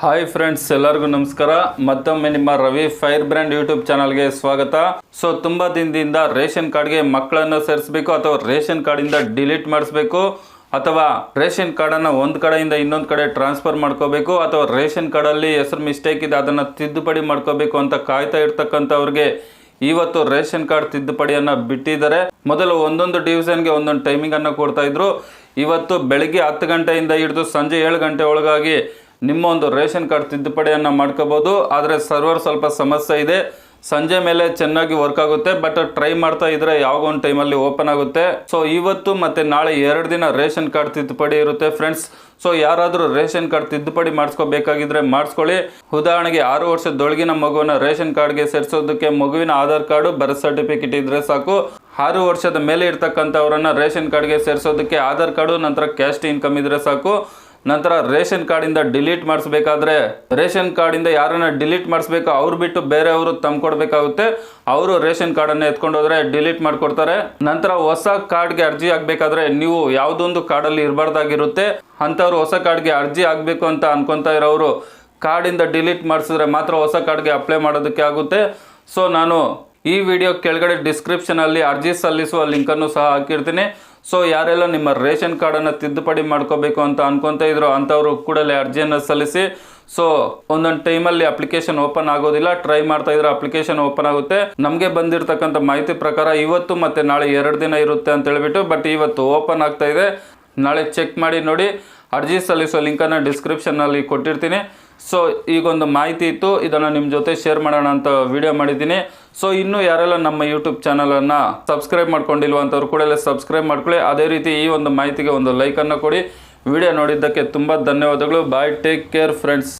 Hi friends ಎಲ್ಲರಿಗೂ ನಮಸ್ಕಾರ. ಮತ್ತೊಮ್ಮೆ ನಿಮ್ಮ ರವಿ ಫೈರ್ ಬ್ರ್ಯಾಂಡ್ ಯೂಟ್ಯೂಬ್ ಚಾನಲ್ಗೆ ಸ್ವಾಗತ. ಸೊ ತುಂಬ ದಿನದಿಂದ ರೇಷನ್ ಕಾರ್ಡ್ಗೆ ಮಕ್ಕಳನ್ನು ಸೇರಿಸಬೇಕು ಅಥವಾ ರೇಷನ್ ಕಾರ್ಡಿಂದ ಡಿಲೀಟ್ ಮಾಡಿಸ್ಬೇಕು ಅಥವಾ ರೇಷನ್ ಕಾರ್ಡನ್ನು ಒಂದು ಕಡೆಯಿಂದ ಇನ್ನೊಂದು ಕಡೆ ಟ್ರಾನ್ಸ್ಫರ್ ಮಾಡ್ಕೋಬೇಕು ಅಥವಾ ರೇಷನ್ ಕಾರ್ಡಲ್ಲಿ ಹೆಸರು ಮಿಸ್ಟೇಕ್ ಇದೆ, ಅದನ್ನು ತಿದ್ದುಪಡಿ ಮಾಡ್ಕೋಬೇಕು ಅಂತ ಕಾಯ್ತಾ ಇರ್ತಕ್ಕಂಥವ್ರಿಗೆ ಇವತ್ತು ರೇಷನ್ ಕಾರ್ಡ್ ತಿದ್ದುಪಡಿಯನ್ನು ಬಿಟ್ಟಿದ್ದಾರೆ. ಮೊದಲು ಒಂದೊಂದು ಡಿವಿಷನ್ಗೆ ಒಂದೊಂದು ಟೈಮಿಂಗನ್ನು ಕೊಡ್ತಾ ಇದ್ರು. ಇವತ್ತು ಬೆಳಿಗ್ಗೆ ಹತ್ತು ಗಂಟೆಯಿಂದ ಹಿಡಿದು ಸಂಜೆ ಏಳು ಗಂಟೆ ಒಳಗಾಗಿ ನಿಮ್ಮ ಒಂದು ರೇಷನ್ ಕಾರ್ಡ್ ತಿದ್ದುಪಡಿಯನ್ನು ಮಾಡ್ಕೋಬೋದು, ಆದರೆ ಸರ್ವರ್ ಸ್ವಲ್ಪ ಸಮಸ್ಯೆ ಇದೆ. ಸಂಜೆ ಮೇಲೆ ಚೆನ್ನಾಗಿ ವರ್ಕ್ ಆಗುತ್ತೆ, ಬಟ್ ಟ್ರೈ ಮಾಡ್ತಾ ಇದ್ರೆ ಯಾವಾಗ ಒಂದು ಟೈಮಲ್ಲಿ ಓಪನ್ ಆಗುತ್ತೆ. ಸೊ ಇವತ್ತು ಮತ್ತು ನಾಳೆ ಎರಡು ದಿನ ರೇಷನ್ ಕಾರ್ಡ್ ತಿದ್ದುಪಡಿ ಇರುತ್ತೆ ಫ್ರೆಂಡ್ಸ್ ಸೊ ಯಾರಾದರೂ ರೇಷನ್ ಕಾರ್ಡ್ ತಿದ್ದುಪಡಿ ಮಾಡಿಸ್ಕೋಬೇಕಾಗಿದ್ರೆ ಮಾಡಿಸ್ಕೊಳ್ಳಿ. ಉದಾಹರಣೆಗೆ ಆರು ವರ್ಷದೊಳಗಿನ ಮಗುವನ್ನು ರೇಷನ್ ಕಾರ್ಡ್ಗೆ ಸೇರಿಸೋದಕ್ಕೆ ಮಗುವಿನ ಆಧಾರ್ ಕಾರ್ಡು, ಬರ್ತ್ ಸರ್ಟಿಫಿಕೇಟ್ ಇದ್ರೆ ಸಾಕು. ಆರು ವರ್ಷದ ಮೇಲೆ ಇರ್ತಕ್ಕಂಥವ್ರನ್ನ ರೇಷನ್ ಕಾರ್ಡ್ಗೆ ಸೇರಿಸೋದಕ್ಕೆ ಆಧಾರ್ ಕಾರ್ಡು, ನಂತರ ಕ್ಯಾಸ್ಟ್ ಇನ್ಕಮ್ ಇದ್ರೆ ಸಾಕು. ನಂತರ ರೇಷನ್ ಕಾರ್ಡಿಂದ ಡಿಲೀಟ್ ಮಾಡಿಸ್ಬೇಕಾದ್ರೆ ರೇಷನ್ ಕಾರ್ಡಿಂದ ಯಾರನ್ನ ಡಿಲೀಟ್ ಮಾಡಿಸ್ಬೇಕು ಅವ್ರು ಬಿಟ್ಟು ಬೇರೆಯವರು ತಮ್ಮ ಕೊಡಬೇಕಾಗುತ್ತೆ. ಅವರು ರೇಷನ್ ಕಾರ್ಡನ್ನು ಎತ್ಕೊಂಡು ಡಿಲೀಟ್ ಮಾಡಿಕೊಡ್ತಾರೆ. ನಂತರ ಹೊಸ ಕಾರ್ಡ್ಗೆ ಅರ್ಜಿ ಆಗಬೇಕಾದ್ರೆ ನೀವು ಯಾವುದೊಂದು ಕಾರ್ಡಲ್ಲಿ ಇರಬಾರ್ದಾಗಿರುತ್ತೆ. ಅಂಥವ್ರು ಹೊಸ ಕಾರ್ಡ್ಗೆ ಅರ್ಜಿ ಆಗಬೇಕು ಅಂತ ಅನ್ಕೊತಾ ಇರೋರು ಕಾರ್ಡಿಂದ ಡಿಲೀಟ್ ಮಾಡಿಸಿದ್ರೆ ಮಾತ್ರ ಹೊಸ ಕಾರ್ಡ್ಗೆ ಅಪ್ಲೈ ಮಾಡೋದಕ್ಕೆ ಆಗುತ್ತೆ. ಸೊ ನಾನು ಈ ವಿಡಿಯೋ ಕೆಳಗಡೆ ಡಿಸ್ಕ್ರಿಪ್ಷನಲ್ಲಿ ಅರ್ಜಿ ಸಲ್ಲಿಸುವ ಲಿಂಕನ್ನು ಸಹ ಹಾಕಿರ್ತೀನಿ. ಸೊ ಯಾರೆಲ್ಲ ನಿಮ್ಮ ರೇಷನ್ ಕಾರ್ಡನ್ನು ತಿದ್ದುಪಡಿ ಮಾಡ್ಕೋಬೇಕು ಅಂತ ಅನ್ಕೊತಾ ಇದ್ರು ಅಂಥವ್ರು ಕೂಡಲೇ ಅರ್ಜಿಯನ್ನು ಸಲ್ಲಿಸಿ. ಸೊ ಒಂದೊಂದು ಟೈಮಲ್ಲಿ ಅಪ್ಲಿಕೇಶನ್ ಓಪನ್ ಆಗೋದಿಲ್ಲ. ಟ್ರೈ ಮಾಡ್ತಾ ಇದ್ರೆ ಅಪ್ಲಿಕೇಶನ್ ಓಪನ್ ಆಗುತ್ತೆ. ನಮಗೆ ಬಂದಿರತಕ್ಕಂಥ ಮಾಹಿತಿ ಪ್ರಕಾರ ಇವತ್ತು ಮತ್ತು ನಾಳೆ ಎರಡು ದಿನ ಇರುತ್ತೆ ಅಂತ ಹೇಳಿಬಿಟ್ಟು ಬಟ್ ಇವತ್ತು ಓಪನ್ ಆಗ್ತಾ ಇದೆ. ನಾಳೆ ಚೆಕ್ ಮಾಡಿ ನೋಡಿ. ಅರ್ಜಿ ಸಲ್ಲಿಸೋ ಲಿಂಕನ್ನು ಡಿಸ್ಕ್ರಿಪ್ಷನ್ನಲ್ಲಿ ಕೊಟ್ಟಿರ್ತೀನಿ. ಸೊ ಈಗೊಂದು ಮಾಹಿತಿ ಇತ್ತು. ಇದನ್ನು ನಿಮ್ಮ ಜೊತೆ ಶೇರ್ ಮಾಡೋಣ ಅಂತ ವಿಡಿಯೋ ಮಾಡಿದ್ದೀನಿ. ಸೊ ಇನ್ನೂ ಯಾರೆಲ್ಲ ನಮ್ಮ ಯೂಟ್ಯೂಬ್ ಚಾನಲನ್ನು ಸಬ್ಸ್ಕ್ರೈಬ್ ಮಾಡ್ಕೊಂಡಿಲ್ವ ಕೂಡ ಎಲ್ಲ ಸಬ್ಸ್ಕ್ರೈಬ್ ಮಾಡ್ಕೊಳ್ಳಿ. ಅದೇ ರೀತಿ ಈ ಒಂದು ಮಾಹಿತಿಗೆ ಒಂದು ಲೈಕನ್ನು ಕೊಡಿ. ವಿಡಿಯೋ ನೋಡಿದ್ದಕ್ಕೆ ತುಂಬ ಧನ್ಯವಾದಗಳು. Bye take care friends